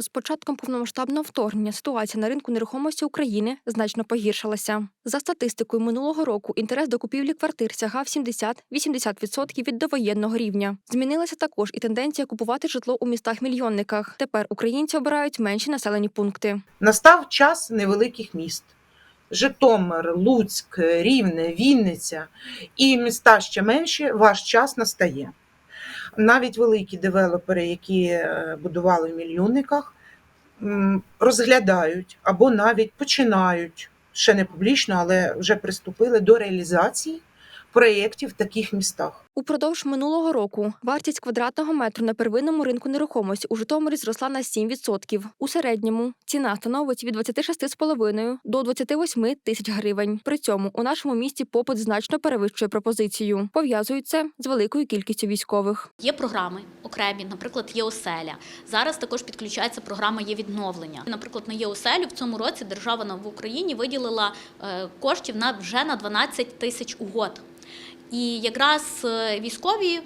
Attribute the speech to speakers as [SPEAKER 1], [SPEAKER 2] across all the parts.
[SPEAKER 1] З початком повномасштабного вторгнення ситуація на ринку нерухомості України значно погіршилася. За статистикою минулого року інтерес до купівлі квартир сягав 70-80% від довоєнного рівня. Змінилася також і тенденція купувати житло у містах-мільйонниках. Тепер українці обирають менші населені пункти.
[SPEAKER 2] Настав час невеликих міст. Житомир, Луцьк, Рівне, Вінниця і міста ще менші, ваш час настає. Навіть великі девелопери, які е, будували в мільйонниках, розглядають або навіть починають ще не публічно, але вже приступили до реалізації проєктів в таких містах.
[SPEAKER 1] Упродовж минулого року вартість квадратного метру на первинному ринку нерухомості у Житомирі зросла на 7%. У середньому ціна становить від 26,5 до 28 тисяч гривень. При цьому у нашому місті попит значно перевищує пропозицію. Пов'язують це з великою кількістю військових.
[SPEAKER 3] Є програми окремі, наприклад, є оселя. Зараз також підключається програма є відновлення. Наприклад, на є оселю в цьому році держава в Україні виділила е, коштів на вже на 12 тисяч угод. І якраз е, військові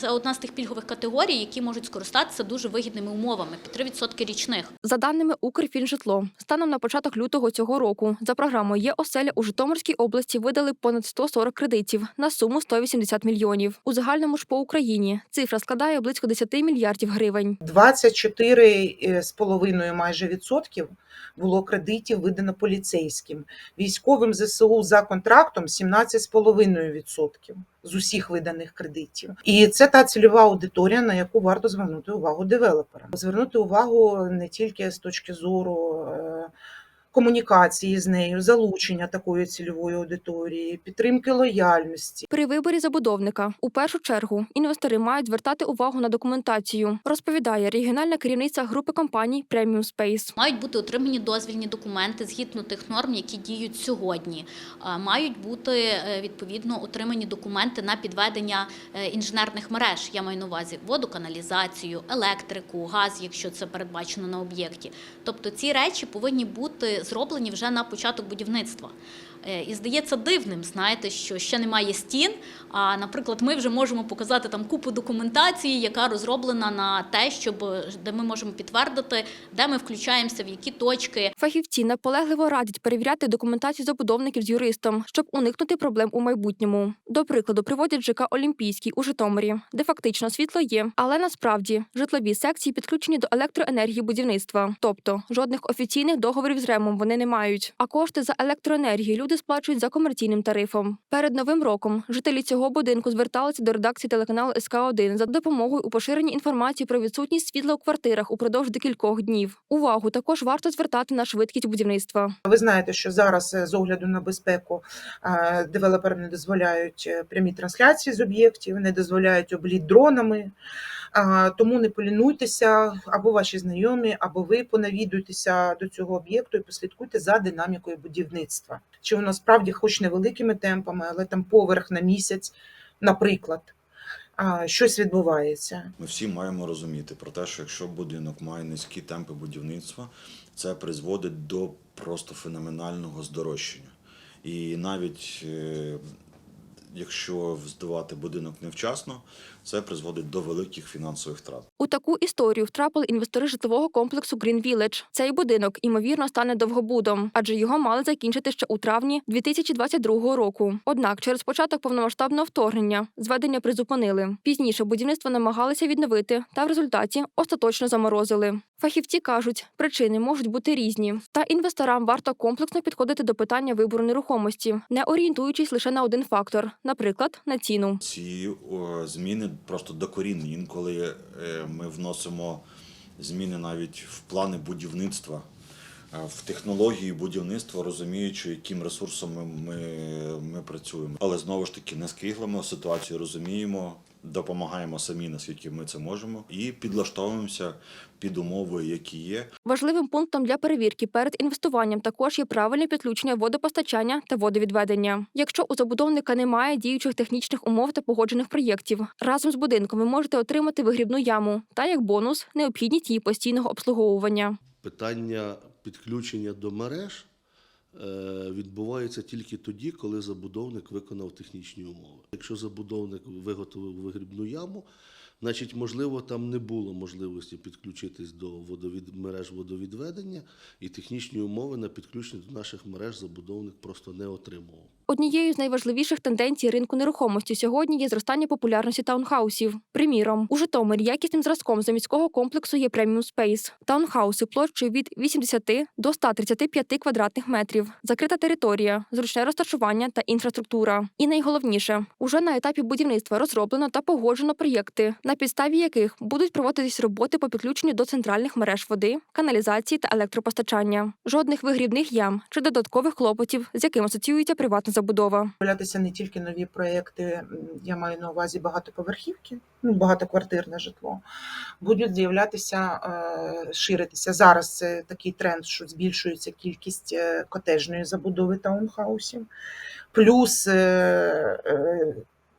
[SPEAKER 3] це одна з тих пільгових категорій, які можуть скористатися дуже вигідними умовами під 3% річних.
[SPEAKER 1] За даними Укрфінжитло, станом на початок лютого цього року за програмою є оселя у Житомирській області видали понад 140 кредитів на суму 180 мільйонів. У загальному ж по Україні цифра складає близько 10 мільярдів гривень.
[SPEAKER 2] 24,5 майже відсотків було кредитів видано поліцейським. Військовим ЗСУ за контрактом 17,5 відсотків з усіх виданих кредитів. І це та цільова аудиторія, на яку варто звернути увагу девелоперам. Звернути увагу не тільки з точки зору. Комунікації з нею, залучення такої цільової аудиторії, підтримки лояльності,
[SPEAKER 1] При виборі забудовника у першу чергу інвестори мають звертати увагу на документацію, розповідає регіональна керівниця групи компаній Premium Space.
[SPEAKER 3] Мають бути отримані дозвільні документи згідно тих норм, які діють сьогодні. Мають бути е, відповідно отримані документи на підведення е, інженерних мереж. Я маю на увазі воду, каналізацію, електрику, газ, якщо це передбачено на об'єкті. Тобто ці речі повинні бути зроблені вже на початок будівництва. Е, І здається дивним, знаєте, що ще немає стін. А, наприклад, ми вже можемо показати там купу документації, яка розроблена на те, щоб е, де ми можемо підтвердити, де ми включаємося, в які точки.
[SPEAKER 1] Фахівці наполегливо радять перевіряти документацію забудовників з юристом, щоб уникнути проблем у майбутньому. До прикладу, приводять ЖК Олімпійський у Житомирі, де фактично світло є, але насправді житлові секції підключені до електроенергії будівництва, тобто жодних офіційних договорів з ремом вони не мають. А кошти за електроенергію люди сплачують за комерційним тарифом. Перед новим роком жителі цього будинку зверталися до редакції телеканалу СК 1 за допомогою у поширенні інформації про відсутність світла у квартирах упродовж декількох днів. Увагу також варто звертати на швидкість будівництва.
[SPEAKER 2] Ви знаєте, що зараз е, з огляду на безпеку девелопери не дозволяють е, прямі трансляції з об'єктів, не дозволяють обліт дронами. Тому не полінуйтеся або ваші знайомі, або ви понавідуйтеся до цього об'єкту і послідкуйте за динамікою будівництва. Чи воно справді, хоч невеликими темпами, але там поверх на місяць, наприклад, щось відбувається.
[SPEAKER 4] Ми всі маємо розуміти про те, що якщо будинок має низькі темпи будівництва, це призводить до просто феноменального здорожчання. І навіть е, якщо здавати будинок невчасно, це призводить до великих фінансових втрат.
[SPEAKER 1] У таку історію втрапили інвестори житлового комплексу Green Village. Цей будинок ймовірно стане довгобудом, адже його мали закінчити ще у травні 2022 року. Однак, через початок повномасштабного вторгнення зведення призупинили. Пізніше будівництво намагалися відновити, та в результаті остаточно заморозили. Фахівці кажуть, причини можуть бути різні. Та інвесторам варто комплексно підходити до питання вибору нерухомості, не орієнтуючись лише на один фактор, наприклад, на ціну.
[SPEAKER 4] Ці о, зміни просто докорінні. Інколи е, ми вносимо зміни навіть в плани будівництва, е, в технології будівництва, розуміючи, яким ресурсом ми, ми, ми працюємо. Але знову ж таки не скиглимо ситуацію, розуміємо, допомагаємо самі, наскільки ми це можемо, і підлаштовуємося під умови, які є.
[SPEAKER 1] Важливим пунктом для перевірки перед інвестуванням також є правильне підключення водопостачання та водовідведення. Якщо у забудовника немає діючих технічних умов та погоджених проєктів, разом з будинком ви можете отримати вигрібну яму та як бонус необхідність її постійного обслуговування.
[SPEAKER 5] Питання підключення до мереж відбувається тільки тоді, коли забудовник виконав технічні умови. Якщо забудовник виготовив вигрібну яму, Значить, можливо, там не було можливості підключитись до водовід... мереж водовідведення, і технічні умови на підключення до наших мереж забудовник просто не отримував.
[SPEAKER 1] Однією з найважливіших тенденцій ринку нерухомості сьогодні є зростання популярності таунхаусів. Приміром, у Житомирі якісним зразком заміського комплексу є преміум спейс. Таунхауси площею від 80 до 135 квадратних метрів, закрита територія, зручне розташування та інфраструктура. І найголовніше, уже на етапі будівництва розроблено та погоджено проєкти, на підставі яких будуть проводитись роботи по підключенню до центральних мереж води, каналізації та електропостачання. Жодних вигрібних ям чи додаткових клопотів, з яким асоціюється приватна забудова.
[SPEAKER 2] З'являтися не тільки нові проекти, я маю на увазі багатоповерхівки, ну багатоквартирне житло, будуть з'являтися, е, ширитися. Зараз це такий тренд, що збільшується кількість е, котежної забудови таунхаусів. Плюс е,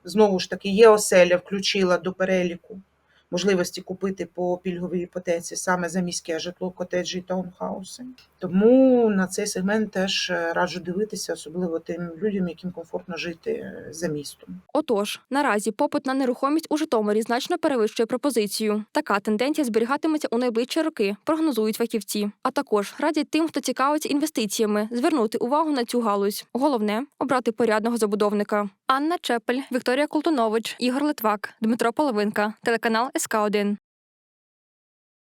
[SPEAKER 2] знову ж таки є оселя, включила до переліку можливості купити по пільговій іпотеці саме за міське житло, котеджі і таунхауси. Тому на цей сегмент теж е, раджу дивитися, особливо тим людям, яким комфортно жити е, за містом.
[SPEAKER 1] Отож, наразі попит на нерухомість у Житомирі значно перевищує пропозицію. Така тенденція зберігатиметься у найближчі роки, прогнозують фахівці. А також радять тим, хто цікавиться інвестиціями, звернути увагу на цю галузь. Головне обрати порядного забудовника. Анна Чепель, Вікторія Колтунович, Ігор Литвак, Дмитро Половинка, телеканал СК 1